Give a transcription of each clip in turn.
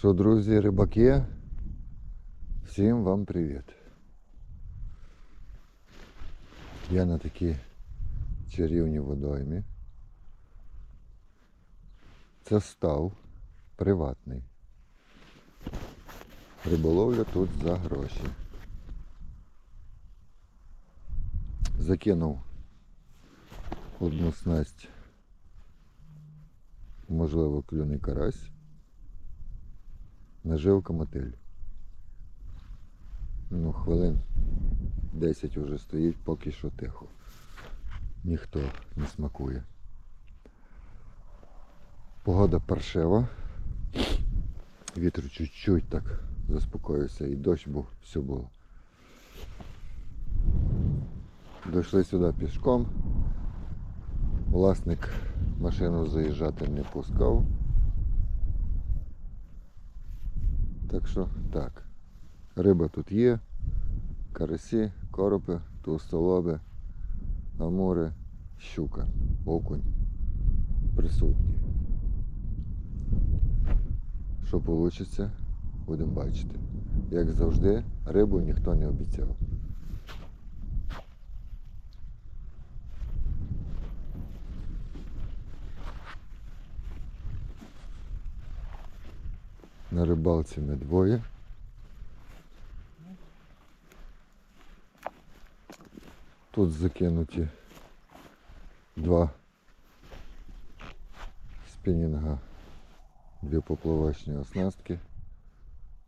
Що, друзі, рибаки, всім вам привіт. Я на такій чарівній водоймі. Це став приватний. Риболовля тут за гроші. Закинув одну снасть, можливо, клюний карась. Наживка мотиль. Ну, хвилин 10 вже стоїть, поки що тихо. Ніхто не смакує. Погода паршива. Вітер чуть-чуть так заспокоївся і дощ був, все було. Дійшли сюди пішком. Власник машину заїжджати не пускав. Так що так. Риба тут є, карасі, коропи, товстолоби, амури, щука, окунь присутні. Що вийде, будемо бачити. Як завжди, рибу ніхто не обіцяв. На рибалці ми двоє. Тут закинуті два спінінга, дві поплавочні оснастки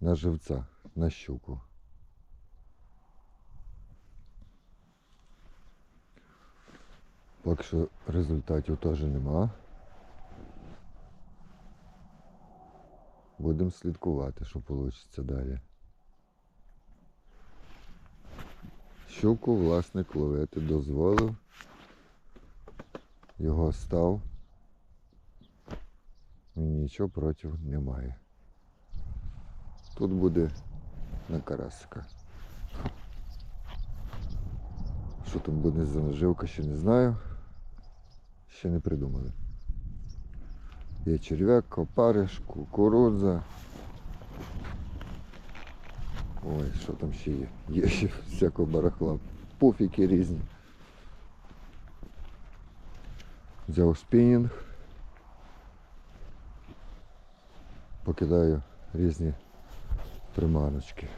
на живця, на щуку. Поки що результатів теж нема. Будемо слідкувати, що вийде далі. Щуку власник ловити дозволив. Його став. І нічого проти немає. Тут буде на карасика. Що там буде за наживка, ще не знаю. Ще не придумали. Є черв'як, опариш, кукурудза. Ой, що там ще є? Є ще всякого барахла. Пуфіки різні. Взяв спінінг. Покидаю різні приманочки.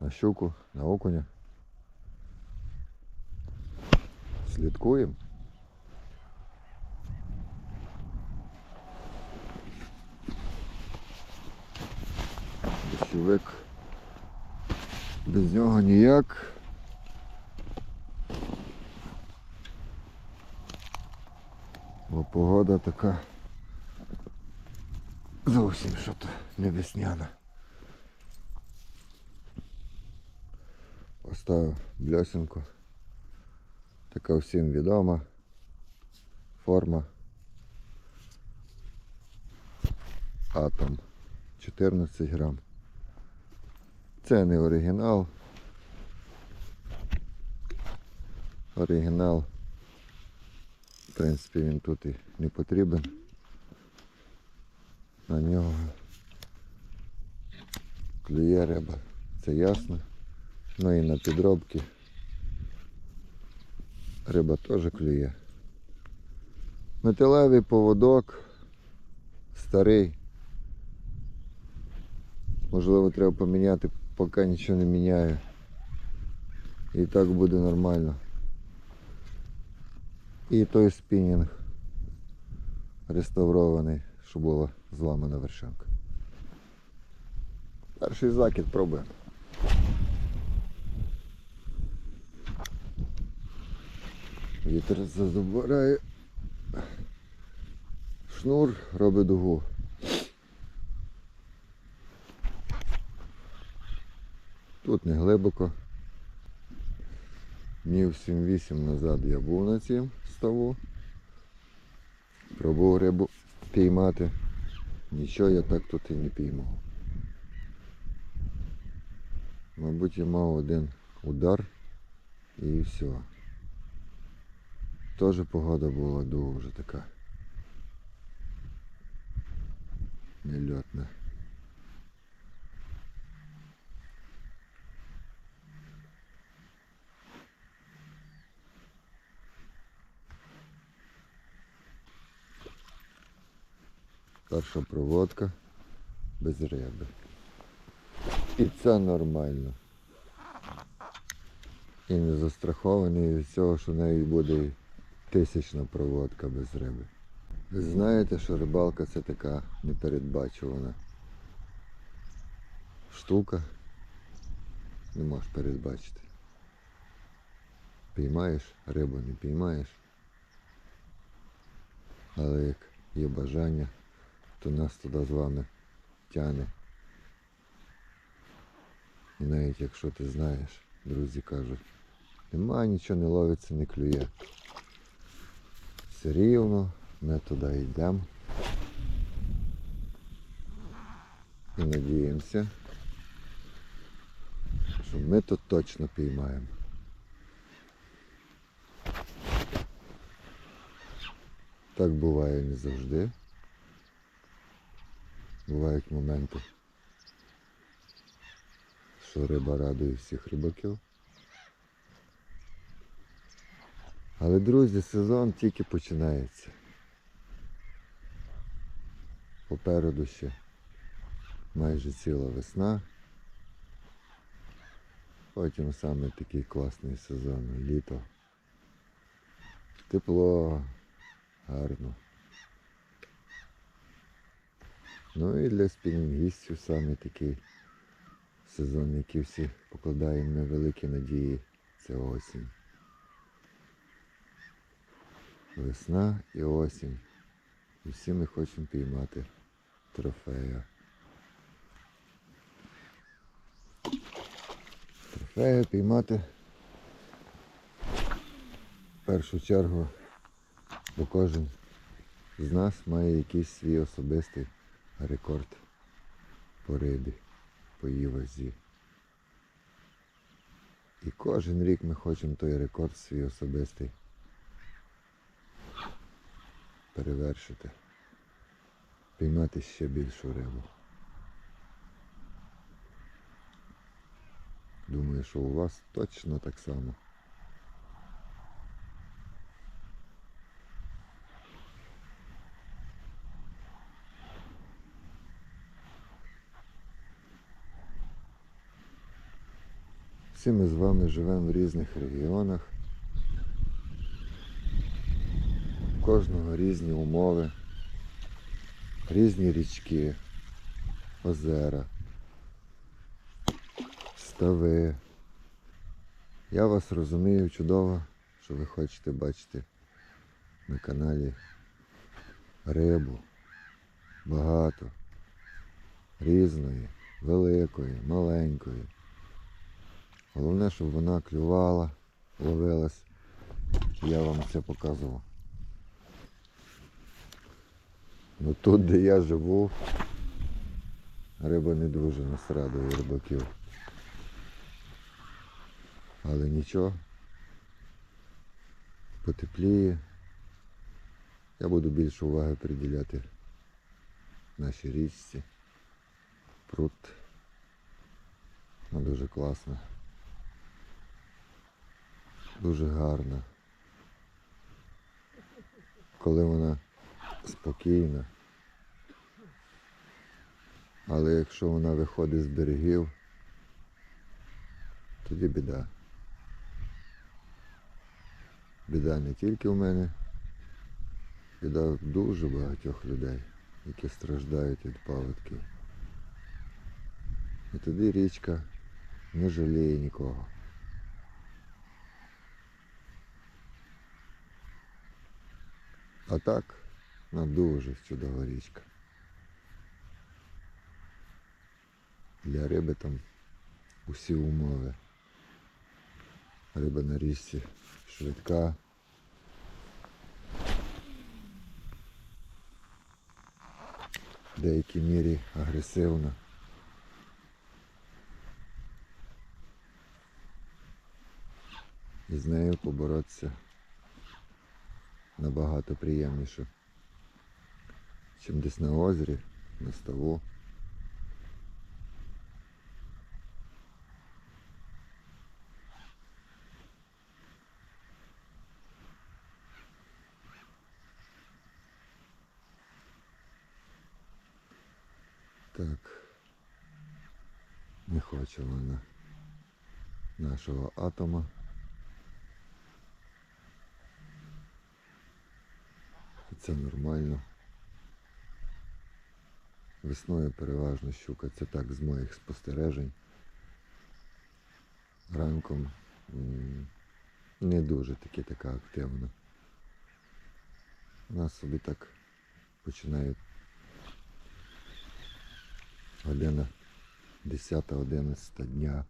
На щуку, на окуня. Слідкуємо. Дощовик. Без нього ніяк. Бо погода така зовсім що то не весняна. Поставив блясинку. Така всім відома форма. Атом 14 грам. Це не оригінал. Оригінал. В принципі, він тут і не потрібен. На нього клює риба, це ясно. Ну і на підробки риба теж клює. Металевий поводок, старий. Можливо, треба поміняти, поки нічого не міняю. І так буде нормально. І той спінінг реставрований, що була зламана вершинка. Перший закид пробуємо. Вітер забирає шнур, робить дугу. Тут не глибоко. Днів 7-8 назад я був на цім ставу. Пробував рибу піймати. Нічого я так тут і не піймав. Мабуть, я мав один удар і все. Теж погода була дуже така. нельотна. Перша проводка без риби. І це нормально. І не застрахований від цього, що неї буде тисячна проводка без риби. Ви знаєте, що рибалка це така непередбачувана штука. Не можеш передбачити. Піймаєш, рибу не піймаєш. Але як є бажання, то нас туди з вами тяне. І навіть якщо ти знаєш, друзі кажуть, нема нічого не ловиться, не клює. Все рівно, ми туди йдемо. І надіємося, що ми тут точно піймаємо. Так буває не завжди. Бувають моменти, що риба радує всіх рибаків. Але, друзі, сезон тільки починається. Попереду ще майже ціла весна. Потім саме такий класний сезон, літо. Тепло, гарно. Ну і для спінінгістів саме такий сезон, який всі покладаємо на великі надії, це осінь. Весна і осінь. І всі ми хочемо піймати трофея. Трофея піймати в першу чергу, бо кожен з нас має якийсь свій особистий рекорд по рибі, по її вазі. І кожен рік ми хочемо той рекорд свій особистий перевершити, піймати ще більшу рибу. Думаю, що у вас точно так само. Всі ми з вами живемо в різних регіонах. У кожного різні умови, різні річки, озера, стави. Я вас розумію чудово, що ви хочете бачити на каналі рибу. Багато, різної, великої, маленької. Головне, щоб вона клювала, ловилась. Я вам це показував. Ну тут, де я живу, риба не дуже нас рибаків. Але нічого. Потепліє. Я буду більше уваги приділяти нашій річці. Пруд. Вона дуже класна. Дуже гарна. Коли вона спокійна. Але якщо вона виходить з берегів, тоді біда. Біда не тільки в мене, біда в дуже багатьох людей, які страждають від паводків. І тоді річка не жаліє нікого. А так, вона дуже чудова річка. Для риби там усі умови. Риба на річці швидка. В деякій мірі агресивна. І з нею поборотися набагато приємніше, чим десь на озері, на ставу. Так. Не хоче вона нашого атома. Це нормально. Весною переважно щука, це так з моїх спостережень. Ранком не дуже таки така активна. Вона собі так починає година 10-11 дня.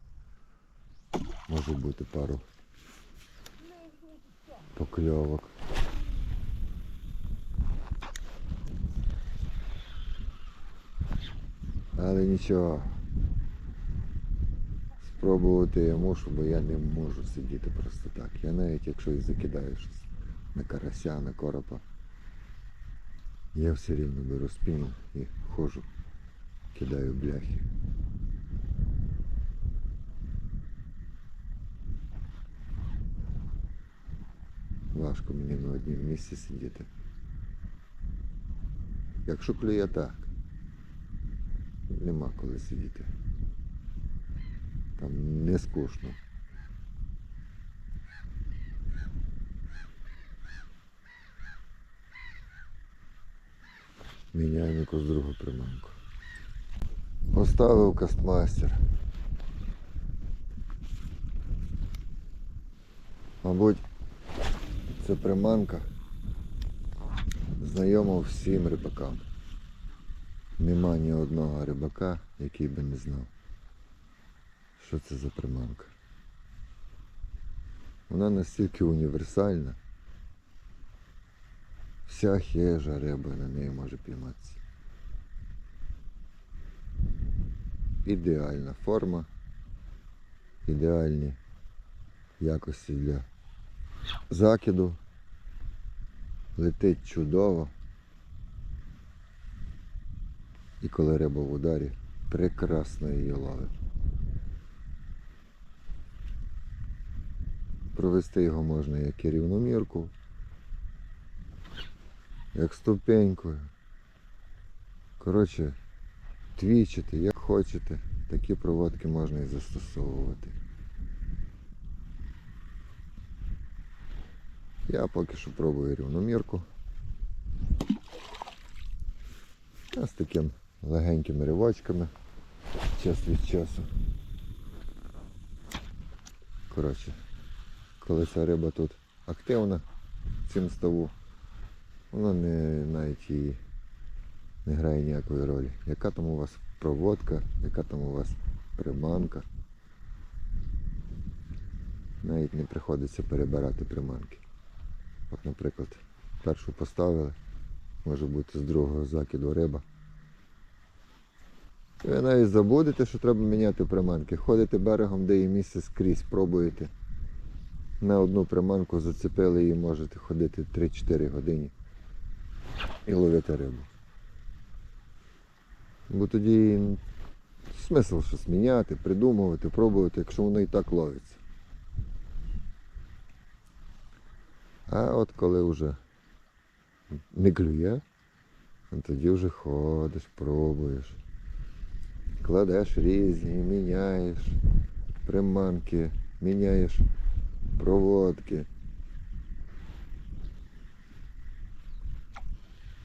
Може бути пару покльовок. Але нічого. Спробувати я мушу, бо я не можу сидіти просто так. Я навіть якщо і закидаю щось на карася, на коропа, я все рівно беру спину і ходжу, кидаю бляхи. Важко мені на однім місці сидіти. Якщо клює так, нема коли сидіти. Там не скучно. Міняємо якусь другу приманку. Поставив кастмастер. Мабуть, це приманка знайома всім рибакам. Нема ні одного рибака, який би не знав, що це за приманка. Вона настільки універсальна. Вся хижа риба на неї може пійматися. Ідеальна форма, ідеальні якості для закиду. Летить чудово. І коли риба в ударі, прекрасно її ловить. Провести його можна як і рівномірку, як ступенькою. Коротше, твічити, як хочете, такі проводки можна і застосовувати. Я поки що пробую рівномірку. А з таким легенькими ривочками час від часу. Коротше, коли ця риба тут активна в цім ставу, вона не навіть її не грає ніякої ролі. Яка там у вас проводка, яка там у вас приманка. Навіть не приходиться перебирати приманки. От, наприклад, першу поставили, може бути з другого закиду риба. Ви навіть забудете, що треба міняти приманки. Ходите берегом, де є місце скрізь, пробуєте. На одну приманку зацепили і можете ходити 3-4 години і ловити рибу. Бо тоді смисл щось міняти, придумувати, пробувати, якщо воно і так ловиться. А от коли вже не клює, тоді вже ходиш, пробуєш. Кладеш різні, міняєш приманки, міняєш проводки.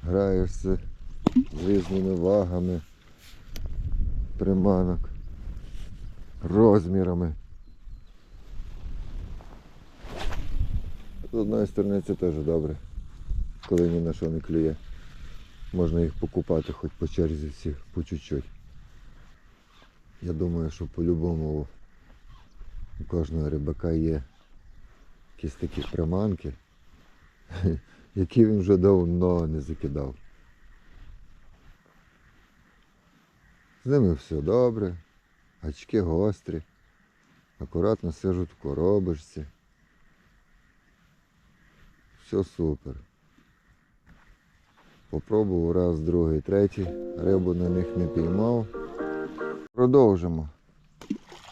Граєшся з різними вагами приманок, розмірами. З одної сторони це теж добре, коли ні на що не клює. Можна їх покупати хоч по черзі всіх по чуть-чуть. Я думаю, що по-любому у кожного рибака є якісь такі приманки, які він вже давно не закидав. З ними все добре, гачки гострі, акуратно сижуть в коробочці. Все супер. Попробував раз, другий, третій. Рибу на них не піймав. Продовжимо.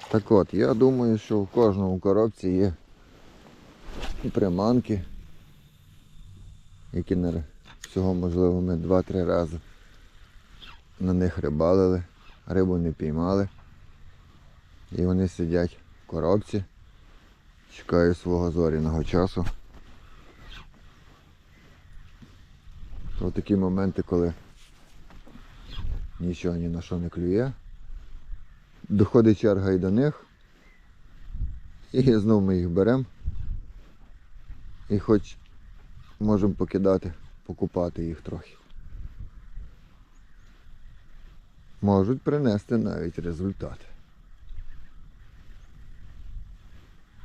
Так от, я думаю, що в кожному коробці є і приманки, які на всього, можливо, ми 2-3 рази на них рибалили, рибу не піймали. І вони сидять в коробці, чекають свого зоряного часу. То такі моменти, коли нічого ні на що не клює. Доходить черга і до них. І знову ми їх беремо. І хоч можемо покидати, покупати їх трохи. Можуть принести навіть результат.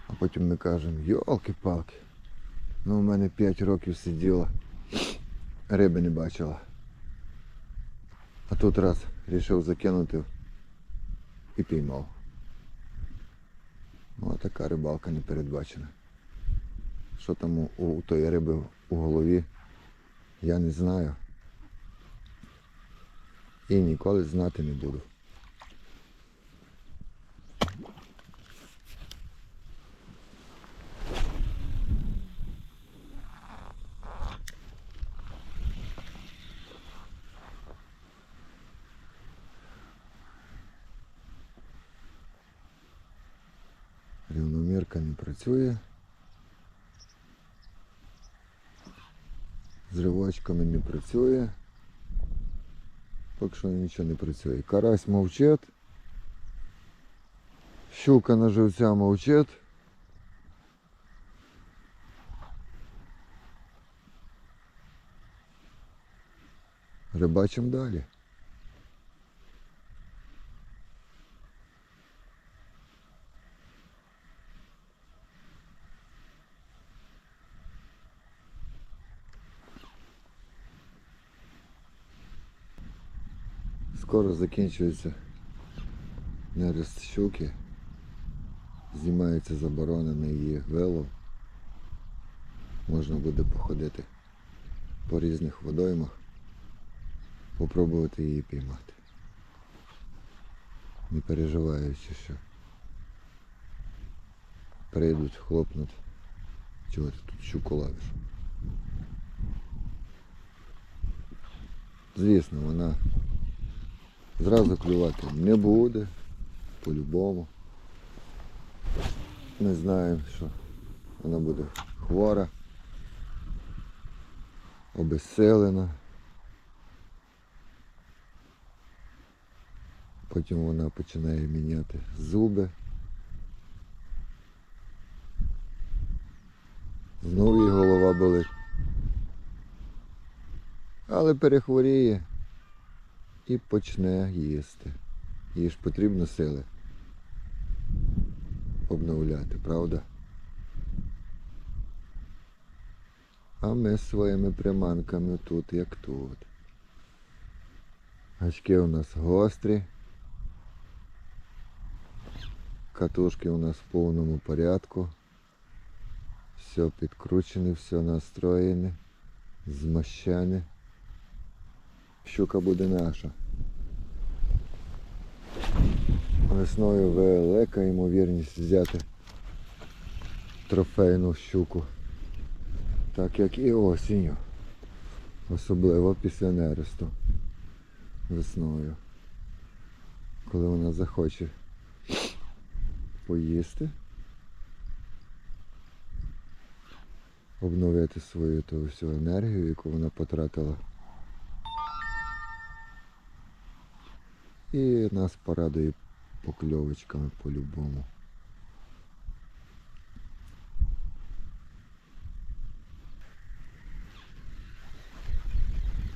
А потім ми кажемо, йолки-палки, ну у мене 5 років сиділа, риби не бачила. А тут раз вирішив закинути і піймав. Ну, а така рибалка не передбачена. Що там у, у тої риби у голові, я не знаю. І ніколи знати не буду. Рівномірка не працює. З ривочками не працює. Поки що нічого не працює. Карась мовчить. Щука на живця мовчить. Рибачимо далі. Скоро закінчується нерест щуки. Знімається заборона на її вилов. Можна буде походити по різних водоймах, попробувати її піймати. Не переживаючи, що прийдуть, хлопнуть. Чого ти тут щуку ловиш? Звісно, вона Зразу клювати не буде, по-любому. Ми знаємо, що вона буде хвора, обезселена. Потім вона починає міняти зуби. Знову її голова болить. Але перехворіє і почне їсти. Їй ж потрібно сили обновляти, правда? А ми своїми приманками тут як тут. Гачки у нас гострі. Катушки у нас в повному порядку. Все підкручене, все настроєне, змащене. Щука буде наша. Весною велика ймовірність взяти трофейну щуку. Так як і осінню. Особливо після нересту. Весною. Коли вона захоче поїсти. Обновити свою ту всю енергію, яку вона потратила. І нас порадує покльовочками по-любому.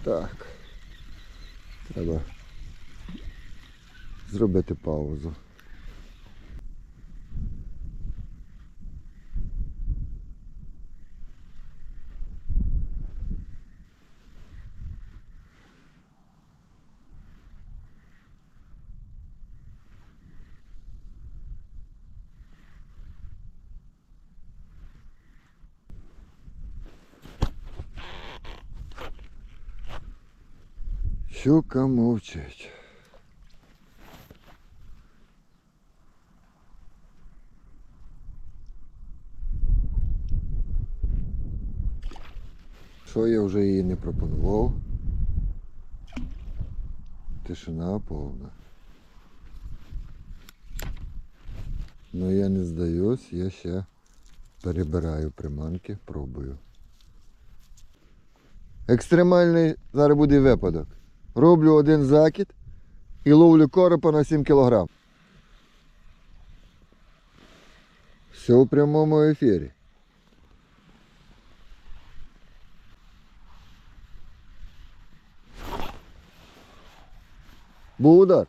Так. Треба зробити паузу. Щука мовчить. Що я вже їй не пропонував? Тишина повна. Ну я не здаюсь, я ще перебираю приманки, пробую. Екстремальний зараз буде випадок. Роблю один закид і ловлю коропа на 7 кг. Все в прямому ефірі. Був удар.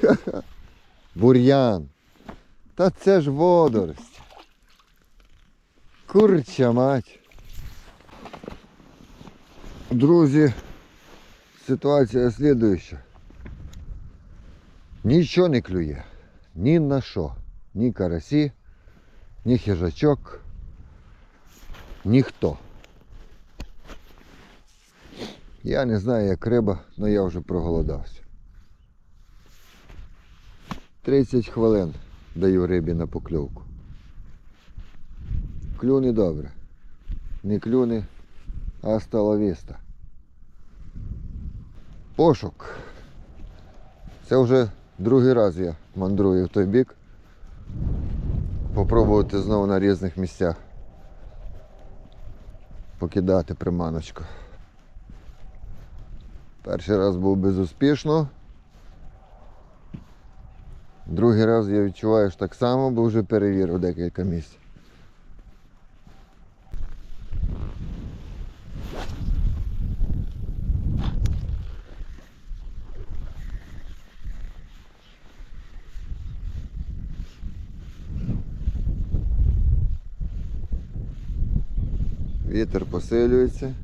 Ха-ха. Бур'ян. Та це ж водорость. Курча мать. Друзі, ситуація слідуюча. Нічого не клює. Ні на що. Ні карасі, ні хижачок, ніхто. Я не знаю, як риба, але я вже проголодався. 30 хвилин даю рибі на покльовку. Клюне добре. Не клюне, а стала віста. Пошук. Це вже другий раз я мандрую в той бік. Попробувати знову на різних місцях покидати приманочку. Перший раз був безуспішно. Другий раз я відчуваю, що так само, бо вже перевірив декілька місць. Вітер посилюється.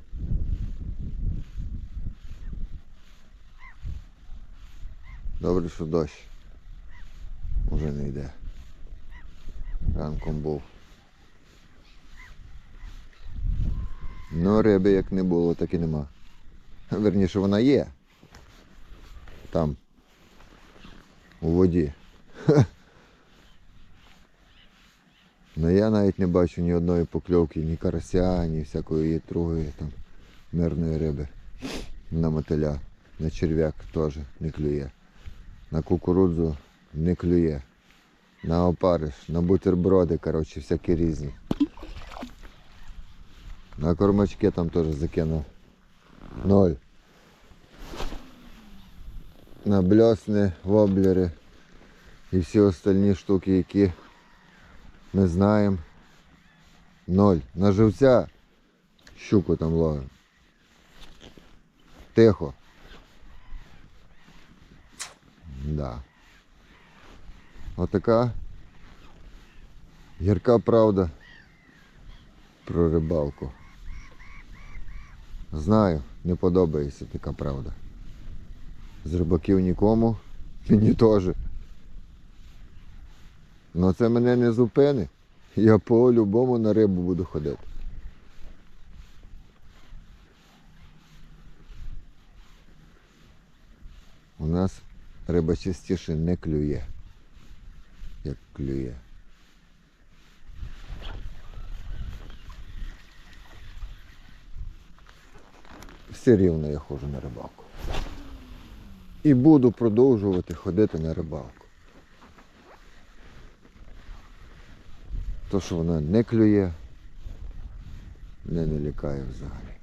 Добре, що дощ уже не йде. Ранком був. Ну, риби як не було, так і нема. Верніше вона є. Там. У воді. Ну я навіть не бачу ні одної покльовки, ні карася, ні всякої другої там мирної риби. На мотиля, на черв'як теж не клює. На кукурудзу не клює. На опариш, на бутерброди, коротше, всякі різні. На кормачки там теж закинув. Ноль. На бльосни, воблери і всі остальні штуки, які ми знаємо. Ноль. На живця щуку там ловимо. Тихо. Да. Отака гірка правда про рибалку. Знаю, не подобається така правда. З рибаків нікому, мені теж. Но це мене не зупини. Я по-любому на рибу буду ходити. У нас риба частіше не клює, як клює. Все рівно я ходжу на рибалку. І буду продовжувати ходити на рибалку. То, що вона не клює, не лякає взагалі.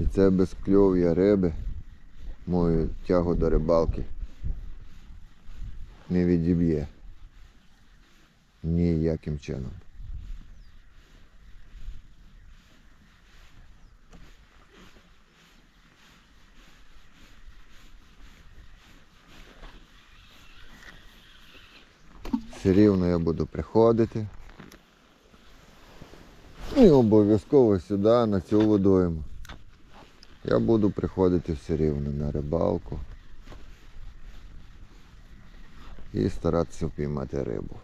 І це без кльов'я риби, мою тягу до рибалки не відіб'є ніяким чином. Все рівно я буду приходити. І обов'язково сюди, на цю водойму. Я буду приходити все рівно на рибалку і старатися впіймати рибу.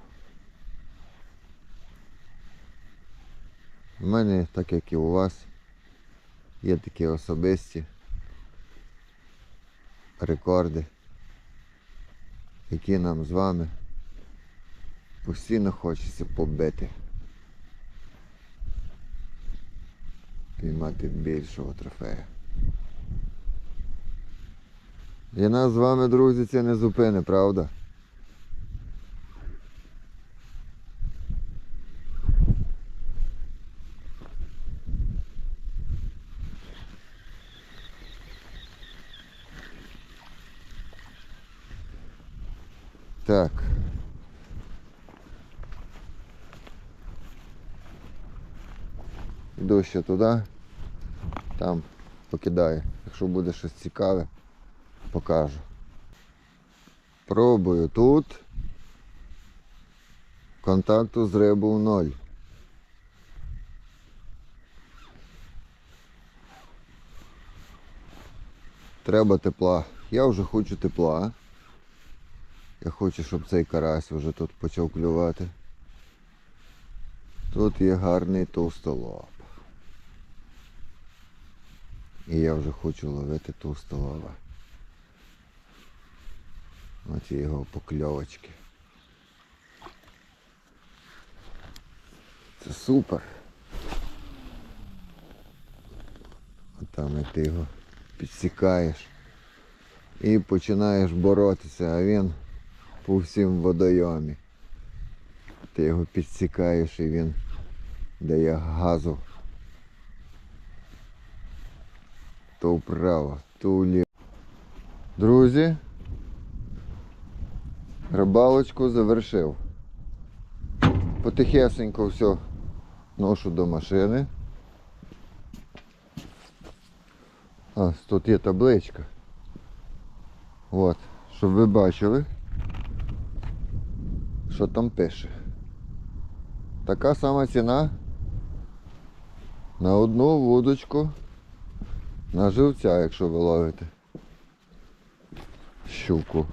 У мене, так як і у вас, є такі особисті рекорди, які нам з вами постійно хочеться побити. Піймати більшого трофея. І нас з вами, друзі, це не зупини, правда? Так. Йду ще туди, там покидаю. Якщо буде щось цікаве, покажу. Пробую тут. Контакту з рибою ноль. Треба тепла. Я вже хочу тепла. Я хочу, щоб цей карась вже тут почав клювати. Тут є гарний товстолоб. І я вже хочу ловити товстолоба. От є його покльовочки. Це супер. От там і ти його підсікаєш і починаєш боротися, а він по всім водойомі. Ти його підсікаєш і він дає газу. То вправо, то вліво. Друзі, рибалочку завершив. Потихесенько все ношу до машини. А, тут є табличка. От, щоб ви бачили, що там пише. Така сама ціна на одну вудочку на живця, якщо ви ловите щуку.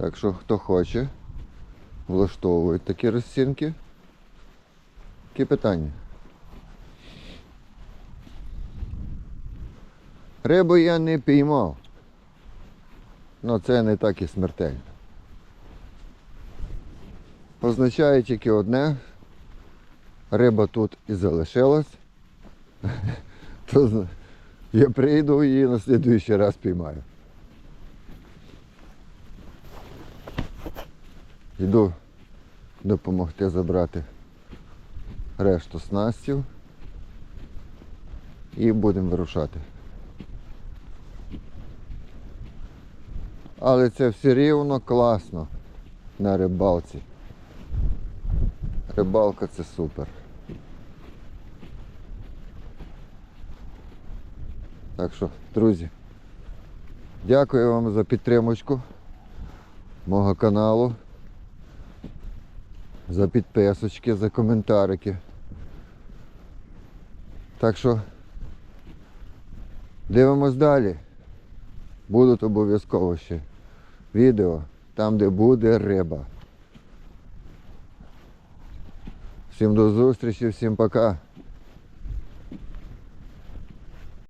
Так що хто хоче, влаштовують такі розцінки. Які питання? Рибу я не піймав. Ну це не так і смертельно. Означає тільки одне. Риба тут і залишилась. То я прийду і на слідуючий раз піймаю. Йду допомогти забрати решту снастів і будемо вирушати. Але це все рівно класно на рибалці. Рибалка це супер. Так що, друзі, дякую вам за підтримочку мого каналу, за підписочки, за коментарики. Так що дивимось далі. Будуть обов'язково ще відео там, де буде риба. Всім до зустрічі, всім пока.